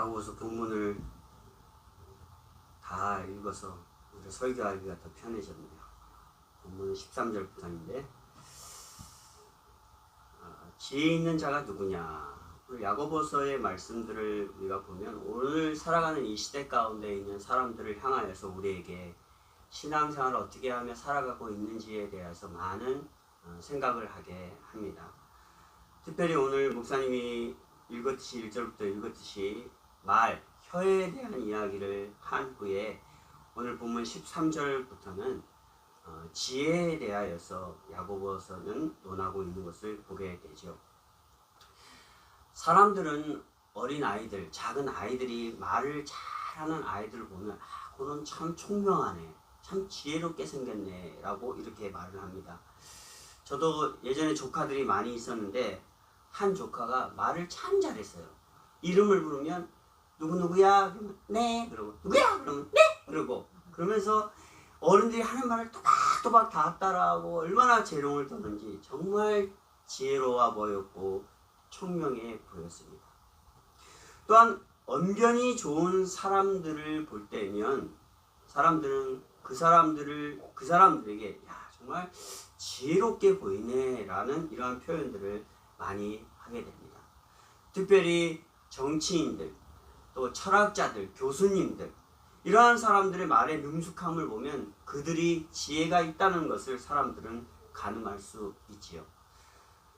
야고보서 본문을 다 읽어서 우리 설교하기가 더 편해졌네요. 본문은 13절부터인데 아, 지혜 있는 자가 누구냐? 야고보서의 말씀들을 우리가 보면 오늘 살아가는 이 시대 가운데 있는 사람들을 향하여서 우리에게 신앙생활을 어떻게 하며 살아가고 있는지에 대해서 많은 어, 생각을 하게 합니다. 특별히 오늘 목사님이 읽었듯이 1절부터 읽었듯이 말, 혀에 대한 이야기를 한 후에 오늘 본문 13절부터는 어, 지혜에 대하여서 야고보서는 논하고 있는 것을 보게 되죠. 사람들은 어린 아이들, 작은 아이들이 말을 잘하는 아이들을 보면 아, 그는 참 총명하네, 참 지혜롭게 생겼네 라고 이렇게 말을 합니다. 저도 예전에 조카들이 많이 있었는데 한 조카가 말을 참 잘했어요. 이름을 부르면 누구 누구야 그러면 네 그러고 누구야 그러면 네 그러고 그러면서 어른들이 하는 말을 또박또박 다 따라하고 얼마나 재롱을 떠는지 정말 지혜로워 보였고 총명해 보였습니다. 또한 언변이 좋은 사람들을 볼 때면 사람들은 그 사람들을 그 사람들에게 야 정말 지혜롭게 보이네라는 이러한 표현들을 많이 하게 됩니다. 특별히 정치인들, 또 철학자들, 교수님들 이러한 사람들의 말의 능숙함을 보면 그들이 지혜가 있다는 것을 사람들은 가늠할 수 있지요.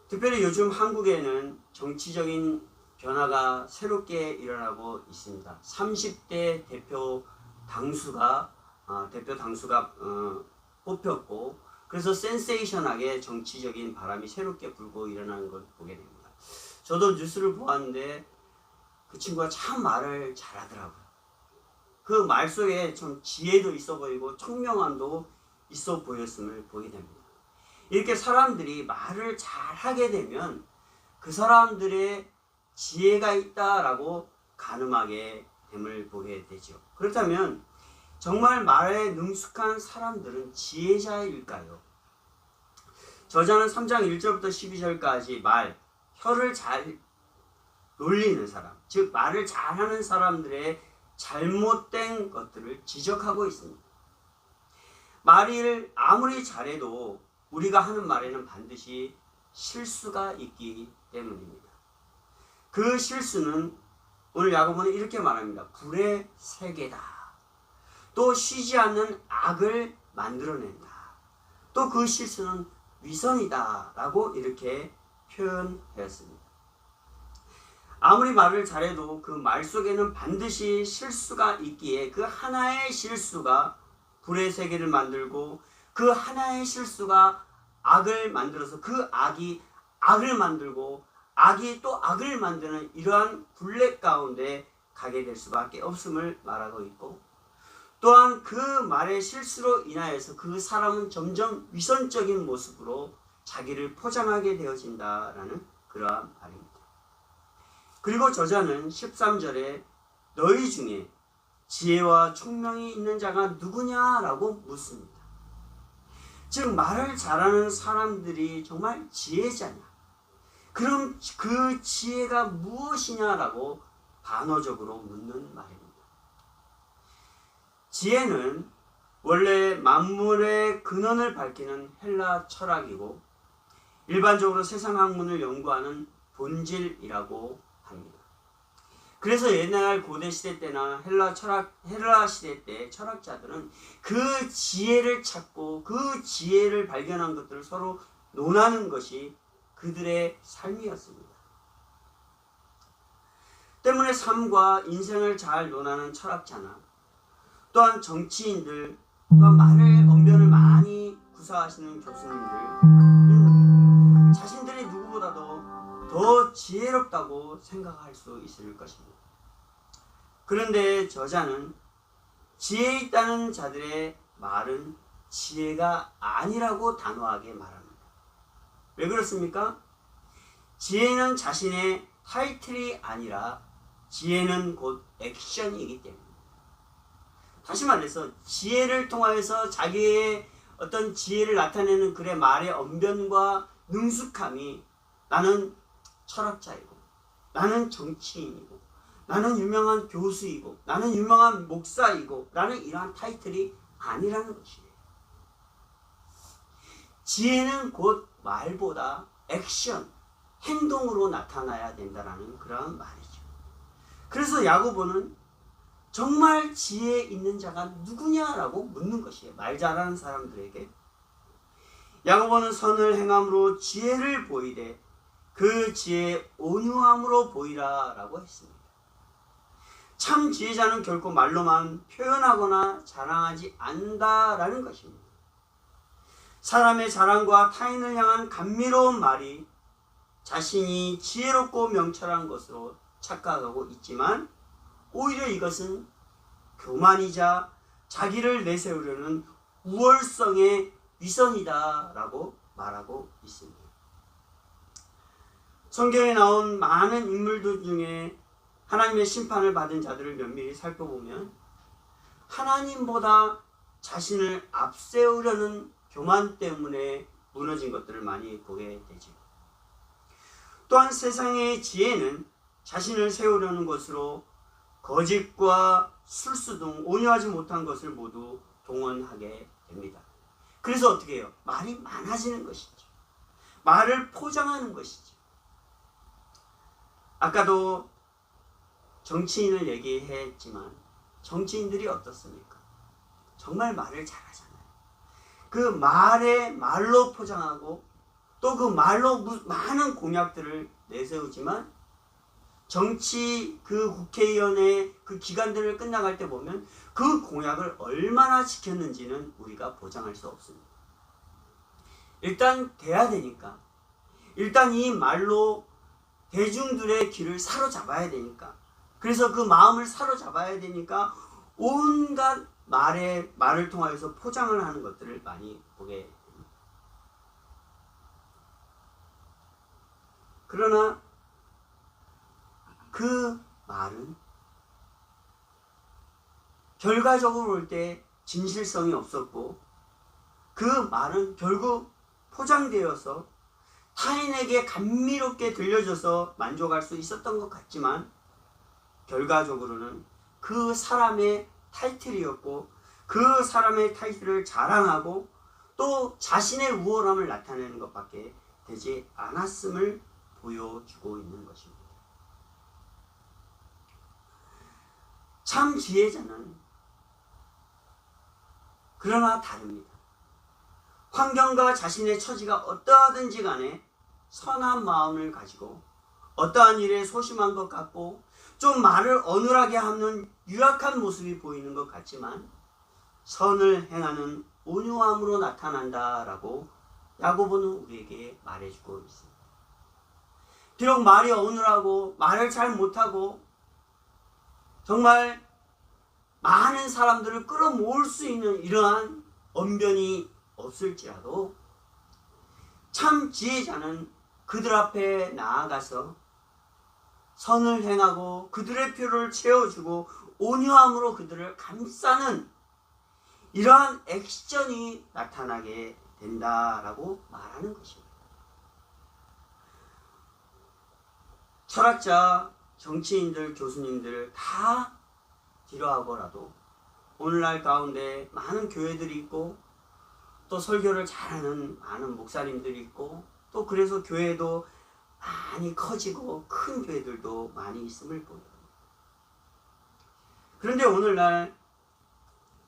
특별히 요즘 한국에는 정치적인 변화가 새롭게 일어나고 있습니다. 30대 대표 당수가 어, 대표 당수가 어, 뽑혔고 그래서 센세이션하게 정치적인 바람이 새롭게 불고 일어나는 걸 보게 됩니다. 저도 뉴스를 보았는데 그 친구가 참 말을 잘하더라고요. 그 말 속에 좀 지혜도 있어 보이고 총명함도 있어 보였음을 보게 됩니다. 이렇게 사람들이 말을 잘 하게 되면 그 사람들의 지혜가 있다라고 가늠하게 됨을 보게 되죠. 그렇다면 정말 말에 능숙한 사람들은 지혜자일까요? 저자는 3장 1절부터 12절까지 말, 혀를 잘 놀리는 사람, 즉 말을 잘하는 사람들의 잘못된 것들을 지적하고 있습니다. 말을 아무리 잘해도 우리가 하는 말에는 반드시 실수가 있기 때문입니다. 그 실수는 오늘 야고보는 이렇게 말합니다. 불의 세계다. 또 쉬지 않는 악을 만들어낸다. 또 그 실수는 위선이다. 라고 이렇게 표현하였습니다. 아무리 말을 잘해도 그 말 속에는 반드시 실수가 있기에 그 하나의 실수가 불의 세계를 만들고 그 하나의 실수가 악을 만들어서 그 악이 악을 만들고 악이 또 악을 만드는 이러한 굴레 가운데 가게 될 수밖에 없음을 말하고 있고 또한 그 말의 실수로 인하여서 그 사람은 점점 위선적인 모습으로 자기를 포장하게 되어진다라는 그러한 말입니다. 그리고 저자는 13절에 너희 중에 지혜와 총명이 있는 자가 누구냐라고 묻습니다. 즉 말을 잘하는 사람들이 정말 지혜자냐? 그럼 그 지혜가 무엇이냐라고 반어적으로 묻는 말입니다. 지혜는 원래 만물의 근원을 밝히는 헬라 철학이고 일반적으로 세상 학문을 연구하는 본질이라고. 그래서 옛날 고대 시대 때나 헬라 철학 헬라 시대 때 철학자들은 그 지혜를 찾고 그 지혜를 발견한 것들을 서로 논하는 것이 그들의 삶이었습니다. 때문에 삶과 인생을 잘 논하는 철학자나 또한 정치인들 또한 말을 언변을 많이 구사하시는 교수님들 자신들이 누구보다도 더 지혜롭다고 생각할 수 있을 것입니다. 그런데 저자는 지혜 있다는 자들의 말은 지혜가 아니라고 단호하게 말합니다. 왜 그렇습니까? 지혜는 자신의 타이틀이 아니라 지혜는 곧 액션이기 때문입니다. 다시 말해서 지혜를 통하여서 자기의 어떤 지혜를 나타내는 그의 말의 언변과 능숙함이 나는 철학자이고 나는 정치인이고 나는 유명한 교수이고 나는 유명한 목사이고 라는 이러한 타이틀이 아니라는 것이에요. 지혜는 곧 말보다 액션, 행동으로 나타나야 된다라는 그러한 말이죠. 그래서 야고보는 정말 지혜 있는 자가 누구냐라고 묻는 것이에요. 말 잘하는 사람들에게. 야고보는 선을 행함으로 지혜를 보이되 그 지혜 온유함으로 보이라라고 했습니다. 참 지혜자는 결코 말로만 표현하거나 자랑하지 않는다라는 것입니다. 사람의 자랑과 타인을 향한 감미로운 말이 자신이 지혜롭고 명철한 것으로 착각하고 있지만 오히려 이것은 교만이자 자기를 내세우려는 우월성의 위선이다라고 말하고 있습니다. 성경에 나온 많은 인물들 중에 하나님의 심판을 받은 자들을 면밀히 살펴보면 하나님보다 자신을 앞세우려는 교만 때문에 무너진 것들을 많이 보게 되죠. 또한 세상의 지혜는 자신을 세우려는 것으로 거짓과 술수 등 온유하지 못한 것을 모두 동원하게 됩니다. 그래서 어떻게 해요? 말이 많아지는 것이죠. 말을 포장하는 것이죠. 아까도 정치인을 얘기했지만 정치인들이 어떻습니까? 정말 말을 잘하잖아요. 그 말에 말로 포장하고 또 그 말로 많은 공약들을 내세우지만 정치 그 국회의원의 그 기간들을 끝나갈 때 보면 그 공약을 얼마나 지켰는지는 우리가 보장할 수 없습니다. 일단 돼야 되니까 일단 이 말로 대중들의 길을 사로잡아야 되니까 그래서 그 마음을 사로잡아야 되니까 온갖 말에 말을 통하여서 포장을 하는 것들을 많이 보게 됩니다. 그러나 그 말은 결과적으로 볼 때 진실성이 없었고 그 말은 결국 포장되어서 타인에게 감미롭게 들려줘서 만족할 수 있었던 것 같지만 결과적으로는 그 사람의 타이틀이었고 그 사람의 타이틀을 자랑하고 또 자신의 우월함을 나타내는 것밖에 되지 않았음을 보여주고 있는 것입니다. 참 지혜자는 그러나 다릅니다. 환경과 자신의 처지가 어떠하든지 간에 선한 마음을 가지고 어떠한 일에 소심한 것 같고 좀 말을 어눌하게 하는 유약한 모습이 보이는 것 같지만 선을 행하는 온유함으로 나타난다라고 야고보는 우리에게 말해주고 있습니다. 비록 말이 어눌하고 말을 잘 못하고 정말 많은 사람들을 끌어모을 수 있는 이러한 언변이 없을지라도 참 지혜자는 그들 앞에 나아가서 선을 행하고 그들의 표를 채워주고 온유함으로 그들을 감싸는 이러한 액션이 나타나게 된다라고 말하는 것입니다. 철학자, 정치인들, 교수님들 다 뒤로하고라도 오늘날 가운데 많은 교회들이 있고 또 설교를 잘하는 많은 목사님들이 있고 또 그래서 교회도 많이 커지고 큰 교회들도 많이 있음을 보여요. 그런데 오늘날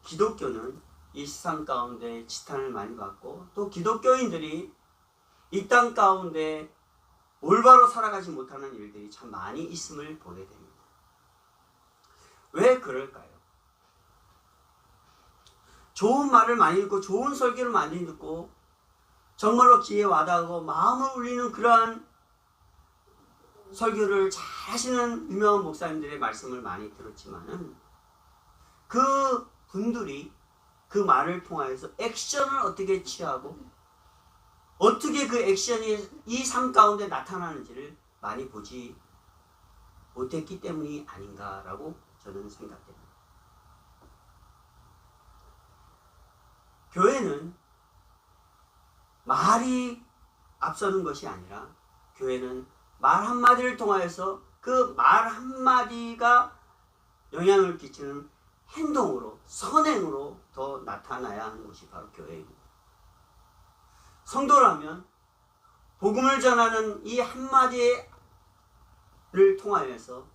기독교는 이 세상 가운데 지탄을 많이 받고 또 기독교인들이 이 땅 가운데 올바로 살아가지 못하는 일들이 참 많이 있음을 보게 됩니다. 왜 그럴까요? 좋은 말을 많이 듣고 좋은 설교를 많이 듣고 정말로 귀에 와닿고 마음을 울리는 그러한 설교를 잘 하시는 유명한 목사님들의 말씀을 많이 들었지만은 그 분들이 그 말을 통하여서 액션을 어떻게 취하고 어떻게 그 액션이 이 삶 가운데 나타나는지를 많이 보지 못했기 때문이 아닌가라고 저는 생각됩니다. 교회는 말이 앞서는 것이 아니라 교회는 말 한마디를 통하여서 그 말 한마디가 영향을 끼치는 행동으로, 선행으로 더 나타나야 하는 것이 바로 교회입니다. 성도라면 복음을 전하는 이 한마디를 통하여서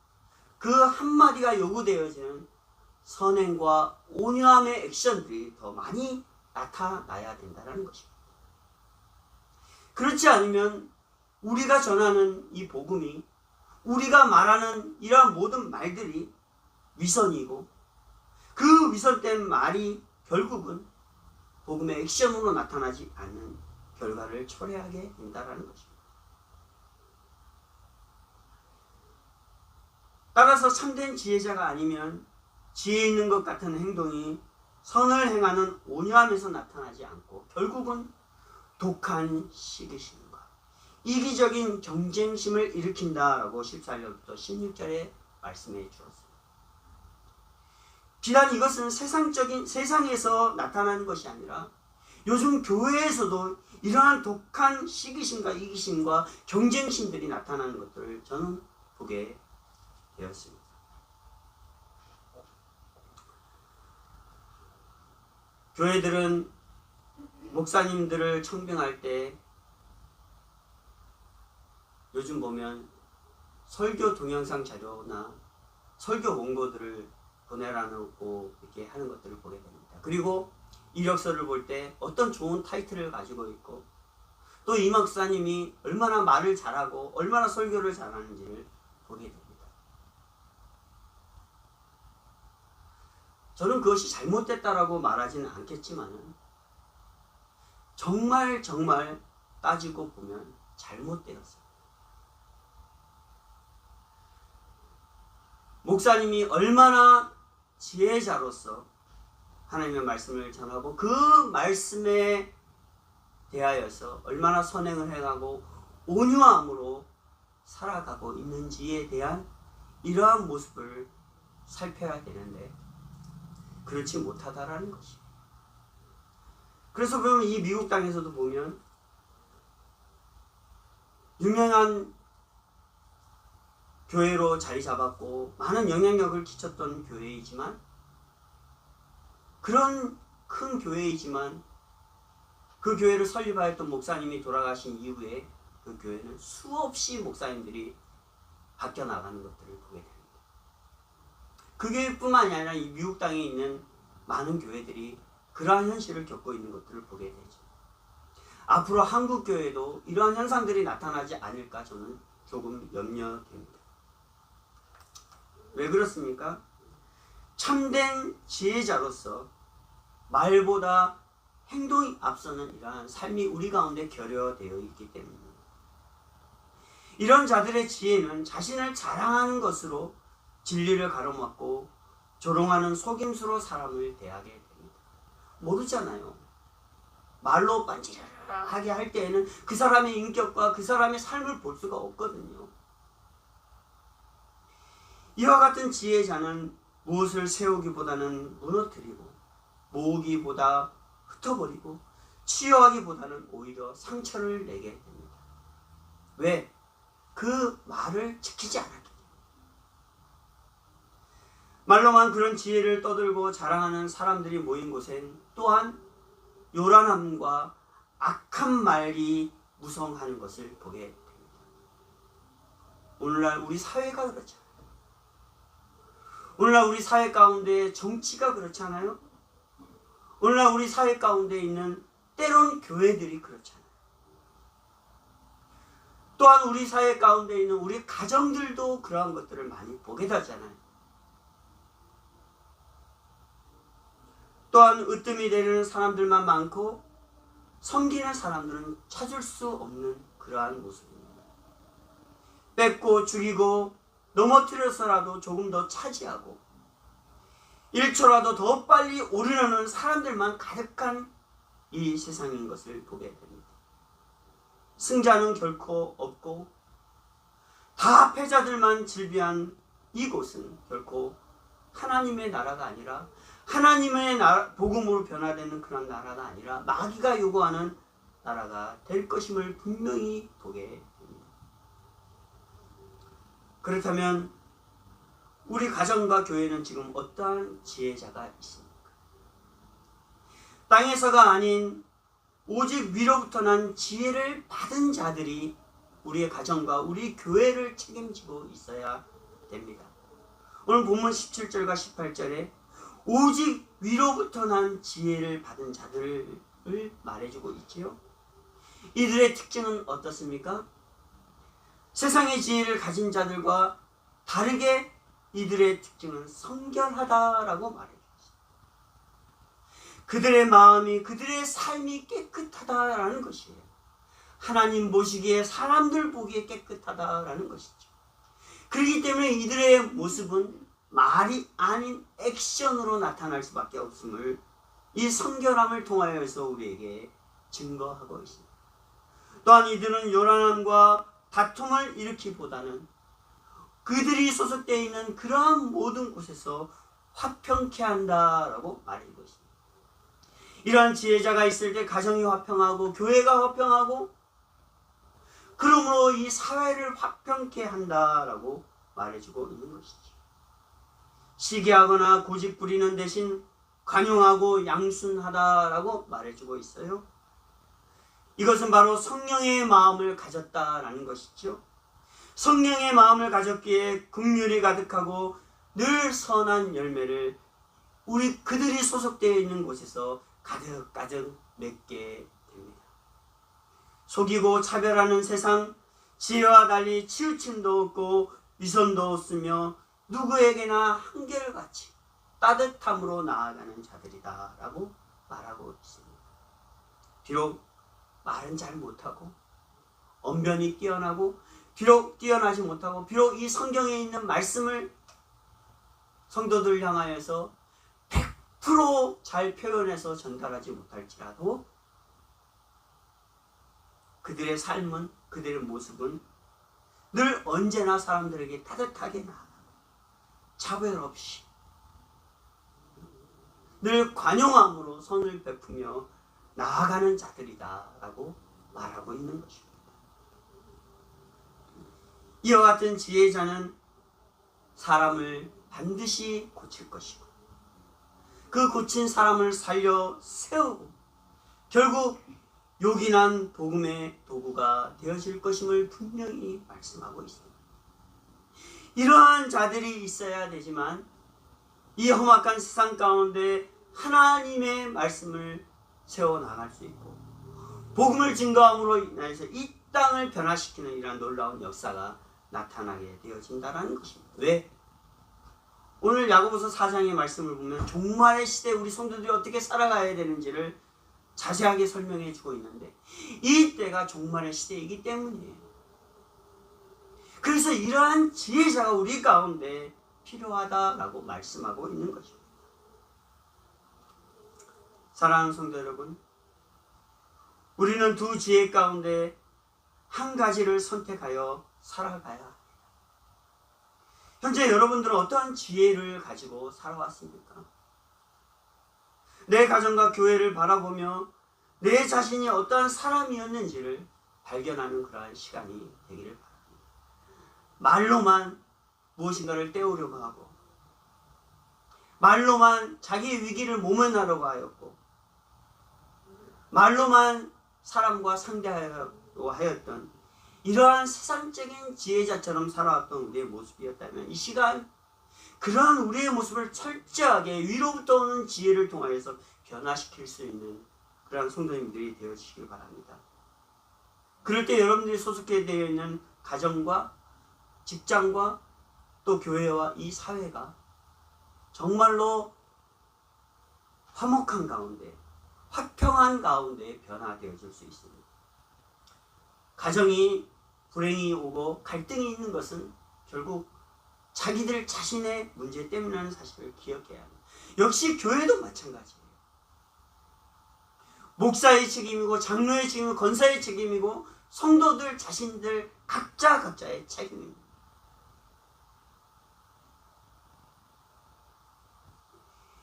그 한마디가 요구되어지는 선행과 온유함의 액션들이 더 많이 나타나야 된다는 것입니다. 그렇지 않으면 우리가 전하는 이 복음이 우리가 말하는 이러한 모든 말들이 위선이고 그 위선된 말이 결국은 복음의 액션으로 나타나지 않는 결과를 초래하게 된다는 것입니다. 따라서 참된 지혜자가 아니면 지혜 있는 것 같은 행동이 선을 행하는 온유함에서 나타나지 않고 결국은 독한 시기심과 이기적인 경쟁심을 일으킨다라고 14절부터 16절에 말씀해 주었습니다. 비단 이것은 세상적인 세상에서 나타나는 것이 아니라 요즘 교회에서도 이러한 독한 시기심과 이기심과 경쟁심들이 나타나는 것들을 저는 보게 되었습니다. 교회들은 목사님들을 청빙할 때 요즘 보면 설교 동영상 자료나 설교 원고들을 보내라고 이렇게 하는 것들을 보게 됩니다. 그리고 이력서를 볼 때 어떤 좋은 타이틀을 가지고 있고 또 이 목사님이 얼마나 말을 잘하고 얼마나 설교를 잘하는지를 보게 됩니다. 저는 그것이 잘못됐다라고 말하지는 않겠지만은 정말 정말 따지고 보면 잘못되었어요. 목사님이 얼마나 지혜자로서 하나님의 말씀을 전하고 그 말씀에 대하여서 얼마나 선행을 해가고 온유함으로 살아가고 있는지에 대한 이러한 모습을 살펴야 되는데 그렇지 못하다라는 것이. 그래서 보면 이 미국 땅에서도 보면 유명한 교회로 자리 잡았고 많은 영향력을 끼쳤던 교회이지만 그런 큰 교회이지만 그 교회를 설립하였던 목사님이 돌아가신 이후에 그 교회는 수없이 목사님들이 바뀌어 나가는 것들을 보게 됩니다. 그 교회뿐만이 아니라 이 미국 땅에 있는 많은 교회들이 그러한 현실을 겪고 있는 것들을 보게 되죠. 앞으로 한국 교회도 이러한 현상들이 나타나지 않을까 저는 조금 염려됩니다. 왜 그렇습니까? 참된 지혜자로서 말보다 행동이 앞서는 이러한 삶이 우리 가운데 결여되어 있기 때문입니다. 이런 자들의 지혜는 자신을 자랑하는 것으로 진리를 가로막고 조롱하는 속임수로 사람을 대하게 됩니다. 모르잖아요. 말로 반지르하게 할 때에는 그 사람의 인격과 그 사람의 삶을 볼 수가 없거든요. 이와 같은 지혜자는 무엇을 세우기보다는 무너뜨리고 모으기보다 흩어버리고 치유하기보다는 오히려 상처를 내게 됩니다. 왜? 그 말을 지키지 않았기 때문에. 말로만 그런 지혜를 떠들고 자랑하는 사람들이 모인 곳엔 또한 요란함과 악한 말이 무성하는 것을 보게 됩니다. 오늘날 우리 사회가 그렇잖아요. 오늘날 우리 사회 가운데 정치가 그렇잖아요. 오늘날 우리 사회 가운데 있는 때론 교회들이 그렇잖아요. 또한 우리 사회 가운데 있는 우리 가정들도 그러한 것들을 많이 보게 되잖아요. 또한 으뜸이 되는 사람들만 많고 섬기는 사람들은 찾을 수 없는 그러한 모습입니다. 뺏고 죽이고 넘어뜨려서라도 조금 더 차지하고 1초라도 더 빨리 오르려는 사람들만 가득한 이 세상인 것을 보게 됩니다. 승자는 결코 없고 다 패자들만 질비한 이곳은 결코 하나님의 나라가 아니라 하나님의 나라, 복음으로 변화되는 그런 나라가 아니라 마귀가 요구하는 나라가 될 것임을 분명히 보게. 그렇다면 우리 가정과 교회는 지금 어떠한 지혜자가 있습니까? 땅에서가 아닌 오직 위로부터 난 지혜를 받은 자들이 우리의 가정과 우리 교회를 책임지고 있어야 됩니다. 오늘 본문 17절과 18절에 오직 위로부터 난 지혜를 받은 자들을 말해주고 있지요. 이들의 특징은 어떻습니까? 세상의 지혜를 가진 자들과 다르게 이들의 특징은 성결하다라고 말해요. 그들의 마음이 그들의 삶이 깨끗하다라는 것이에요. 하나님 보시기에 사람들 보기에 깨끗하다라는 것이죠. 그렇기 때문에 이들의 모습은 말이 아닌 액션으로 나타날 수밖에 없음을 이 성결함을 통하여서 우리에게 증거하고 있습니다. 또한 이들은 요란함과 다툼을 일으키보다는 그들이 소속되어 있는 그러한 모든 곳에서 화평케 한다라고 말하고 있습니다. 이러한 지혜자가 있을 때 가정이 화평하고 교회가 화평하고 그러므로 이 사회를 화평케 한다라고 말해주고 있는 것이지. 시기하거나 고집 부리는 대신 관용하고 양순하다라고 말해주고 있어요. 이것은 바로 성령의 마음을 가졌다라는 것이죠. 성령의 마음을 가졌기에 긍휼이 가득하고 늘 선한 열매를 우리 그들이 소속되어 있는 곳에서 가득가득 맺게 됩니다. 속이고 차별하는 세상, 지혜와 달리 치우침도 없고 위선도 없으며 누구에게나 한결같이 따뜻함으로 나아가는 자들이다라고 말하고 있습니다. 비록 말은 잘 못하고 언변이 뛰어나고 비록 뛰어나지 못하고 비록 이 성경에 있는 말씀을 성도들 향하여서 100%잘 표현해서 전달하지 못할지라도 그들의 삶은 그들의 모습은 늘 언제나 사람들에게 따뜻하게 나아가고 차별 없이 늘 관용함으로 선을 베푸며 나아가는 자들이다라고 말하고 있는 것입니다. 이와 같은 지혜자는 사람을 반드시 고칠 것이고 그 고친 사람을 살려 세우고 결국 요긴한 복음의 도구가 되어질 것임을 분명히 말씀하고 있습니다. 이러한 자들이 있어야 되지만 이 험악한 세상 가운데 하나님의 말씀을 세워 나갈 수 있고 복음을 증거함으로 인해서 이 땅을 변화시키는 이러한 놀라운 역사가 나타나게 되어진다는 것입니다. 왜? 오늘 야고보서 4장의 말씀을 보면 종말의 시대 우리 성도들이 어떻게 살아가야 되는지를 자세하게 설명해 주고 있는데 이 때가 종말의 시대이기 때문이에요. 그래서 이러한 지혜자가 우리 가운데 필요하다라고 말씀하고 있는 것입니다. 사랑하는 성도 여러분, 우리는 두 지혜 가운데 한 가지를 선택하여 살아가야 합니다. 현재 여러분들은 어떠한 지혜를 가지고 살아왔습니까? 내 가정과 교회를 바라보며 내 자신이 어떠한 사람이었는지를 발견하는 그러한 시간이 되기를 바랍니다. 말로만 무엇인가를 때우려고 하고 말로만 자기의 위기를 모면하려고 하였고 말로만 사람과 상대하려고 하였던 이러한 세상적인 지혜자처럼 살아왔던 우리의 모습이었다면 이 시간 그러한 우리의 모습을 철저하게 위로부터 오는 지혜를 통하여서 변화시킬 수 있는 그러한 성도님들이 되어주시길 바랍니다. 그럴 때 여러분들이 소속해 되어 있는 가정과 직장과 또 교회와 이 사회가 정말로 화목한 가운데 화평한 가운데 변화되어질 수 있습니다. 가정이 불행이 오고 갈등이 있는 것은 결국 자기들 자신의 문제 때문이라는 사실을 기억해야 합니다. 역시 교회도 마찬가지예요. 목사의 책임이고 장로의 책임이고 권사의 책임이고 성도들 자신들 각자 각자의 책임입니다.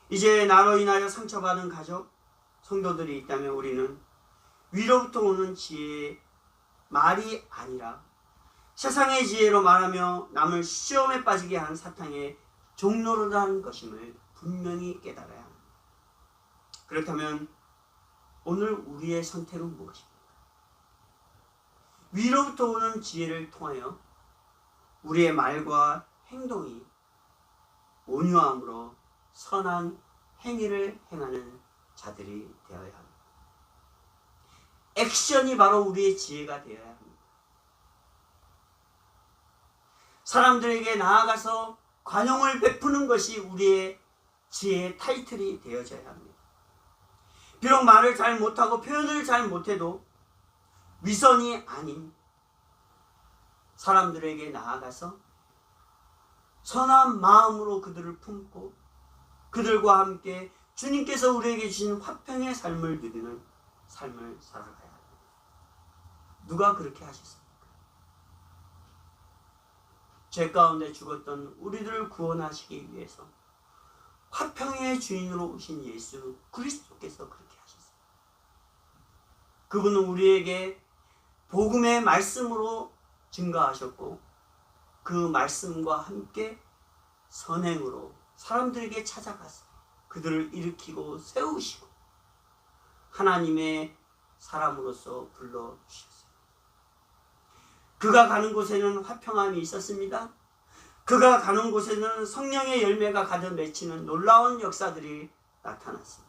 이제 나로 인하여 상처받은 가족, 성도들이 있다면 우리는 위로부터 오는 지혜의 말이 아니라 세상의 지혜로 말하며 남을 시험에 빠지게 한 사탕의 종로라는 것임을 분명히 깨달아야 합니다. 그렇다면 오늘 우리의 선택은 무엇입니까? 위로부터 오는 지혜를 통하여 우리의 말과 행동이 온유함으로 선한 행위를 행하는 자들이 되어야 합니다. 액션이 바로 우리의 지혜가 되어야 합니다. 사람들에게 나아가서 관용을 베푸는 것이 우리의 지혜의 타이틀이 되어져야 합니다. 비록 말을 잘 못하고 표현을 잘 못해도 위선이 아닌 사람들에게 나아가서 선한 마음으로 그들을 품고 그들과 함께 주님께서 우리에게 주신 화평의 삶을 누리는 삶을 살아가야 합니다. 누가 그렇게 하셨습니까? 죄 가운데 죽었던 우리들을 구원하시기 위해서 화평의 주인으로 오신 예수 그리스도께서 그렇게 하셨어요. 그분은 우리에게 복음의 말씀으로 증가하셨고 그 말씀과 함께 선행으로 사람들에게 찾아가서 그들을 일으키고 세우시고 하나님의 사람으로서 불러주셨어요. 그가 가는 곳에는 화평함이 있었습니다. 그가 가는 곳에는 성령의 열매가 가득 맺히는 놀라운 역사들이 나타났습니다.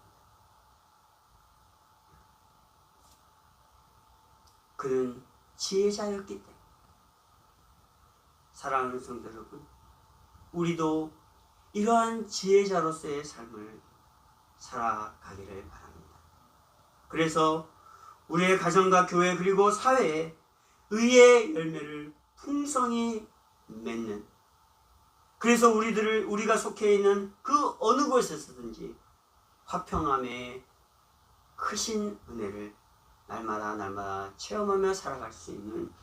그는 지혜자였기 때문에 사랑하는 성도 여러분 우리도 이러한 지혜자로서의 삶을 살아가기를 바랍니다. 그래서 우리의 가정과 교회 그리고 사회에 의의 열매를 풍성히 맺는 그래서 우리들을 우리가 속해 있는 그 어느 곳에서든지 화평함의 크신 은혜를 날마다 날마다 체험하며 살아갈 수 있는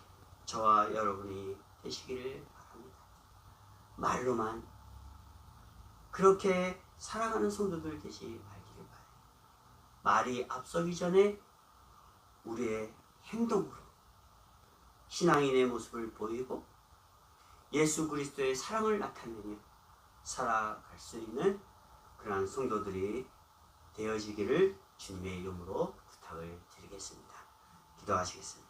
저와 여러분이 되시기를 바랍니다. 말로만 그렇게 살아가는 성도들 되시 말기를 바래요. 말이 앞서기 전에 우리의 행동으로 신앙인의 모습을 보이고 예수 그리스도의 사랑을 나타내며 살아갈 수 있는 그러한 성도들이 되어지기를 주님의 이름으로 부탁을 드리겠습니다. 기도하시겠습니다.